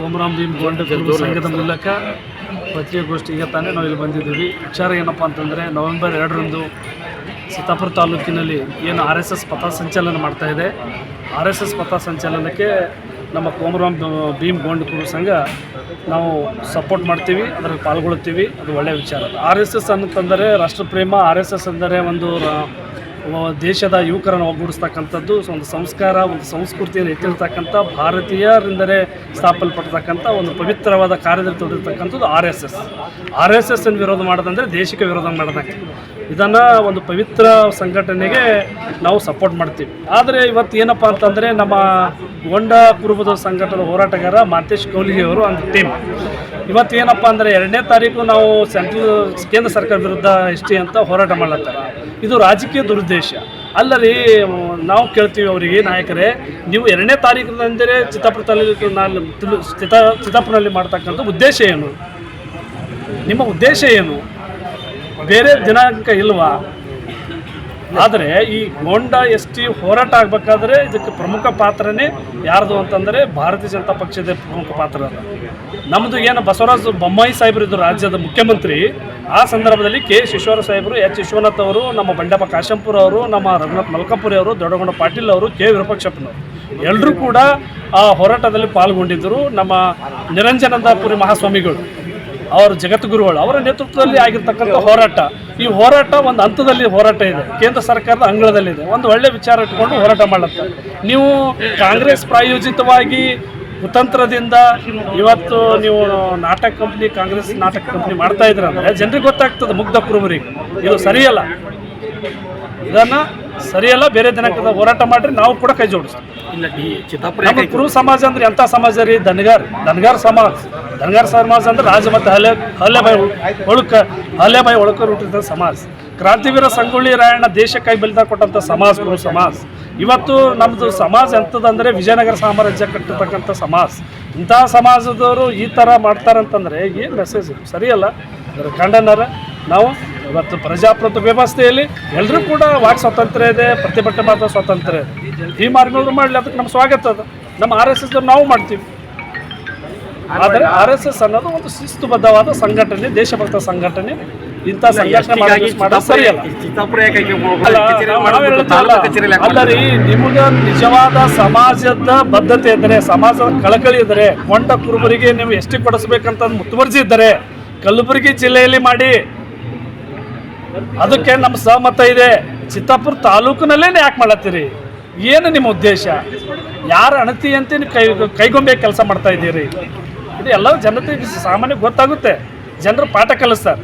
ಕೋಮರಾಮ್ Bhim gold ಸಂಘದ ಮೂಲಕ ಪತ್ರಿಕಾಗೋಷ್ಠಿಗೆ ತಾನೇ ನಾವು ಇಲ್ಲಿ ಬಂದಿದ್ದೀವಿ. ವಿಚಾರ ಏನಪ್ಪ ಅಂತಂದರೆ ನವೆಂಬರ್ ಎರಡರಂದು ಸೀತಾಪುರ ತಾಲೂಕಿನಲ್ಲಿ ಏನು ಆರ್ ಎಸ್ ಎಸ್ ಪಥಸಂಚಲನ ಮಾಡ್ತಾ ಇದೆ. ಆರ್ ಎಸ್ ಎಸ್ ಪಥಸಂಚಲನಕ್ಕೆ ನಮ್ಮ ಕೋಮರಾಮ್ ಭೀಮ್ ಗೋಂಡ್ ಸಂಘ ನಾವು ಸಪೋರ್ಟ್ ಮಾಡ್ತೀವಿ ಅದರಲ್ಲಿ ಪಾಲ್ಗೊಳ್ತೀವಿ ಅದು ಒಳ್ಳೆಯ ವಿಚಾರ. ಆರ್ ಎಸ್ ಎಸ್ ಅಂತಂದರೆ ರಾಷ್ಟ್ರಪ್ರೇಮ ಆರ್ ಎಸ್ ಎಸ್ ಅಂದರೆ ಒಂದು ದೇಶದ ಯುವಕರನ್ನು ಒಗ್ಗೂಡಿಸ್ತಕ್ಕಂಥದ್ದು ಒಂದು ಸಂಸ್ಕಾರ, ಒಂದು ಸಂಸ್ಕೃತಿಯನ್ನು ಎತ್ತಿರ್ತಕ್ಕಂಥ ಭಾರತೀಯರಿಂದಲೇ ಸ್ಥಾಪಲ್ಪಡ್ತಕ್ಕಂಥ ಒಂದು ಪವಿತ್ರವಾದ ಕಾರ್ಯದಲ್ಲಿ ತೊಡಗಿರ್ತಕ್ಕಂಥದ್ದು R S S. R S S ಅನ್ನು ವಿರೋಧ ಮಾಡೋದಂದರೆ ದೇಶಕ್ಕೆ ವಿರೋಧ ಮಾಡೋದಕ್ಕೆ. ಇದನ್ನು ಒಂದು ಪವಿತ್ರ ಸಂಘಟನೆಗೆ ನಾವು ಸಪೋರ್ಟ್ ಮಾಡ್ತೀವಿ. ಆದರೆ ಇವತ್ತು ಏನಪ್ಪ ಅಂತಂದರೆ ನಮ್ಮ ಗೊಂಡ ಕುರುಬದ ಸಂಘಟನೆ ಹೋರಾಟಗಾರ ಮಾತೇಶ್ ಕೌಲಿಗೆ ಅವರು ಒಂದು ಟೀಮ್ ಇವತ್ತು ಏನಪ್ಪ ಅಂದರೆ ಎರಡನೇ ತಾರೀಕು ನಾವು ಸೆಂಟ್ರಲ್ ಕೇಂದ್ರ ಸರ್ಕಾರ ವಿರುದ್ಧ ಎಸ್ ಟಿ ಅಂತ ಹೋರಾಟ ಮಾಡ್ಲತ್ತಾರ. ಇದು ರಾಜಕೀಯ ದುರುದ್ದೇಶ. ಅಲ್ಲ ರೀ ನಾವು ಕೇಳ್ತೀವಿ ಅವರಿಗೆ, ನಾಯಕರೇ, ನೀವು ಎರಡನೇ ತಾರೀಕಿನಂದರೆ ಚಿತ್ತಾಪುರ ನಾನು ತುಳು- ಚಿತ್ತ ಚಿತ್ತಾಪುರಲ್ಲಿ ಮಾಡ್ತಕ್ಕಂಥ ಉದ್ದೇಶ ಏನು? ನಿಮ್ಮ ಉದ್ದೇಶ ಏನು? ಬೇರೆ ದಿನಾಂಕ ಇಲ್ವಾ? ಆದರೆ ಈ ಗೋಂಡ ಎಸ್ ಟಿ ಹೋರಾಟ ಆಗಬೇಕಾದ್ರೆ ಇದಕ್ಕೆ ಪ್ರಮುಖ ಪಾತ್ರನೇ ಯಾರ್ದು ಅಂತಂದರೆ ಭಾರತೀಯ ಜನತಾ ಪಕ್ಷದ ಪ್ರಮುಖ ಪಾತ್ರ ನಮ್ಮದು ಏನು ಬಸವರಾಜ ಬೊಮ್ಮಾಯಿ ಸಾಹೇಬರು ಇದ್ದರು ರಾಜ್ಯದ ಮುಖ್ಯಮಂತ್ರಿ, ಆ ಸಂದರ್ಭದಲ್ಲಿ ಕೆ ಈಶ್ವರ ಸಾಹೇಬರು, ಎಚ್ ವಿಶ್ವನಾಥ್ ಅವರು, ನಮ್ಮ ಬಂಡಪ್ಪ ಕಾಶಂಪುರ ಅವರು, ನಮ್ಮ ರಘುನಾಥ್ ಮಲ್ಕಾಪುರಿ ಅವರು, ದೊಡ್ಡಗೊಂಡ ಪಾಟೀಲ್ ಅವರು, ಕೆ ವಿರೂಪಾಕ್ಷಪ್ಪನವರು. ಎಲ್ಲರೂ ಕೂಡ ಆ ಹೋರಾಟದಲ್ಲಿ ಪಾಲ್ಗೊಂಡಿದ್ದರು ನಮ್ಮ ನಿರಂಜನಂದಾಪುರಿ ಮಹಾಸ್ವಾಮಿಗಳು. ಅವರ ಜಗದ್ಗುರುಗಳು ಅವರ ನೇತೃತ್ವದಲ್ಲಿ ಆಗಿರ್ತಕ್ಕಂಥ ಹೋರಾಟ. ಈ ಹೋರಾಟ ಒಂದು ಹಂತದಲ್ಲಿ ಹೋರಾಟ ಇದೆ. ಕೇಂದ್ರ ಸರ್ಕಾರದ ಅಂಗಳದಲ್ಲಿದೆ. ಒಂದು ಒಳ್ಳೆ ವಿಚಾರ ಇಟ್ಕೊಂಡು ಹೋರಾಟ ಮಾಡುತ್ತೆ. ನೀವು ಕಾಂಗ್ರೆಸ್ ಪ್ರಾಯೋಜಿತವಾಗಿ ಕುತಂತ್ರದಿಂದ ಇವತ್ತು ನೀವು ನಾಟಕ ಕಂಪ್ನಿ ಕಾಂಗ್ರೆಸ್ ನಾಟಕ ಕಂಪ್ನಿ ಮಾಡ್ತಾ ಇದ್ರಂದ್ರೆ ಅಂದರೆ ಜನರಿಗೆ ಗೊತ್ತಾಗ್ತದೆ ಮುಗ್ಧ ಕುರುಬರಿಗೆ. ಇದು ಸರಿಯಲ್ಲ. ಇದನ್ನ ಸರಿಯಲ್ಲ ಬೇರೆ ದಿನಕ್ಕದ ಹೋರಾಟ ಮಾಡ್ರಿ ನಾವು ಕೂಡ ಕೈ ಜೋಡಿಸ್ತೀವಿ. ಇಲ್ಲ ಕುರು ಸಮಾಜ ಅಂದ್ರೆ ಎಂಥ ಸಮಾಜ ರೀ? ದನಗಾರ್ ದನಗಾರ್ ಸಮಾಜ. ದನಗಾರ್ ಸಮಾಜ ಅಂದ್ರೆ ರಾಜ ಮತ್ತು ಹಲೆ ಹಲ್ಲೆಬಾಯಿ ಒಳಕ ಹಲ್ಲೆಬಾಯಿ ಒಳಕರು ಹುಟ್ಟಿದ ಸಮಾಜ. ಕ್ರಾಂತಿವೀರ ಸಂಗೊಳ್ಳಿ ರಾಯಣ್ಣ ದೇಶಕ್ಕಾಗಿ ಬಲಿದಾನ ಕೊಟ್ಟಂಥ ಸಮಾಜ ಗುರು ಸಮಾಜ. ಇವತ್ತು ನಮ್ಮದು ಸಮಾಜ ಎಂಥದ್ದಂದರೆ ವಿಜಯನಗರ ಸಾಮ್ರಾಜ್ಯ ಕಟ್ಟಿರ್ತಕ್ಕಂಥ ಸಮಾಜ. ಇಂತಹ ಸಮಾಜದವರು ಈ ಥರ ಮಾಡ್ತಾರಂತಂದರೆ ಏನು ಮೆಸೇಜ್ ಸರಿಯಲ್ಲ? ಅದರ ಖಂಡನರ ನಾವು ಇವತ್ತು ಪ್ರಜಾಪ್ರಭುತ್ವ ವ್ಯವಸ್ಥೆಯಲ್ಲಿ ಎಲ್ಲರೂ ಕೂಡ ವಾಕ್ ಸ್ವಾತಂತ್ರ್ಯ ಇದೆ, ಪ್ರತಿಭಟನೆ ಮಾಡುವ ಸ್ವಾತಂತ್ರ್ಯ ಇದೆ. ಈ ಮಾರ್ಗಗಳು ಮಾಡಲಿ, ಅದಕ್ಕೆ ನಮ್ಮ ಸ್ವಾಗತ ಅದು. ನಮ್ಮ ಆರ್ ಎಸ್ ಎಸ್ ನಾವು ಮಾಡ್ತೀವಿ. ಆದರೆ ಆರ್ ಎಸ್ ಎಸ್ ಅನ್ನೋದು ಒಂದು ಶಿಸ್ತುಬದ್ಧವಾದ ಸಂಘಟನೆ ದೇಶಭಕ್ತ ಸಂಘಟನೆ. ಇಂಥ ಸಂಘಟನೆ ಸರಿಯಲ್ಲ. ಅಲ್ಲ, ರೀ ನಿಮಗ ನಿಜವಾದ ಸಮಾಜದ ಬದ್ಧತೆ ಇದ್ದರೆ ಸಮಾಜದ ಕಳಕಳಿ ಇದ್ದರೆ ಕೊಂಡ ಕುರುಬರಿಗೆ ನೀವು ಎಷ್ಟು ಕೊಡಿಸ್ಬೇಕಂತ ಮುತುವರ್ಜಿ ಇದ್ದರೆ ಕಲಬುರಗಿ ಜಿಲ್ಲೆಯಲ್ಲಿ ಮಾಡಿ. ಅದಕ್ಕೆ ನಮ್ಮ ಸಹಮತ ಇದೆ. ಚಿತ್ತಾಪುರ ತಾಲೂಕಿನಲ್ಲೇ ಯಾಕೆ ಮಾಡತ್ತೀರಿ? ಏನು ನಿಮ್ಮ ಉದ್ದೇಶ? ಯಾರ ಅಣತಿ ಅಂತ ಕೈ ಕೈಗೊಂಬೆ ಕೆಲಸ ಮಾಡ್ತಾ ಇದ್ದೀರಿ? ಇದು ಎಲ್ಲ ಜನತೆಗೆ ಸಾಮಾನ್ಯ ಗೊತ್ತಾಗುತ್ತೆ. ಜನರು ಪಾಠ ಕಲಿಸ್ತಾರೆ.